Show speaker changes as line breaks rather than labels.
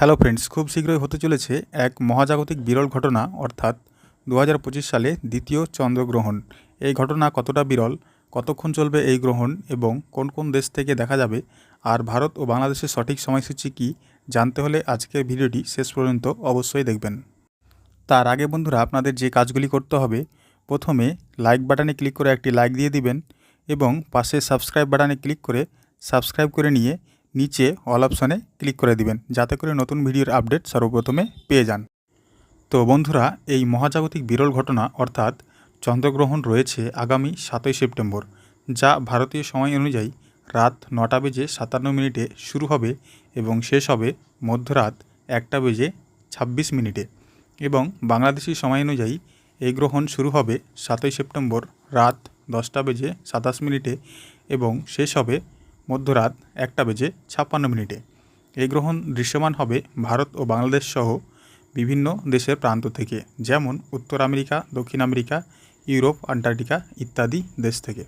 Hello friends খুব শীঘ্রই হতে চলেছে এক মহাজাগতিক বিরল ঘটনা, অর্থাৎ দু হাজার পঁচিশ সালে দ্বিতীয় চন্দ্রগ্রহণ। এই ঘটনা কতটা বিরল, কতক্ষণ চলবে এই গ্রহণ এবং কোন কোন দেশ থেকে দেখা যাবে, আর ভারত ও বাংলাদেশের সঠিক সময়সূচি কী, জানতে হলে আজকের ভিডিওটি শেষ পর্যন্ত অবশ্যই দেখবেন। তার আগে বন্ধুরা, আপনাদের যে কাজগুলি করতে হবে, প্রথমে লাইক বাটনে ক্লিক করে একটি লাইক দিয়ে দিবেন এবং পাশে সাবস্ক্রাইব বাটনে ক্লিক করে সাবস্ক্রাইব করে নিয়ে নিচে অল অপশনে ক্লিক করে দিবেন। যাতে করে নতুন ভিডিওর আপডেট সর্বপ্রথমে পেয়ে যান। তো বন্ধুরা, এই মহাজাগতিক বিরল ঘটনা, অর্থাৎ চন্দ্রগ্রহণ রয়েছে আগামী সাতই সেপ্টেম্বর, যা ভারতীয় সময় অনুযায়ী রাত নটা বেজে সাতান্ন মিনিটে শুরু হবে এবং শেষ হবে মধ্যরাত একটা বেজে ছাব্বিশ মিনিটে। এবং বাংলাদেশি সময় অনুযায়ী এই গ্রহণ শুরু হবে সাতই সেপ্টেম্বর রাত দশটা বেজে সাতাশ মিনিটে এবং শেষ হবে মধ্যরাত একটা বেজে ছাপ্পান্ন মিনিটে। এই গ্রহণ দৃশ্যমান হবে ভারত ও বাংলাদেশ সহ বিভিন্ন দেশের প্রান্ত থেকে, যেমন উত্তর আমেরিকা, দক্ষিণ আমেরিকা, ইউরোপ, আন্টার্কটিকা ইত্যাদি দেশ থেকে।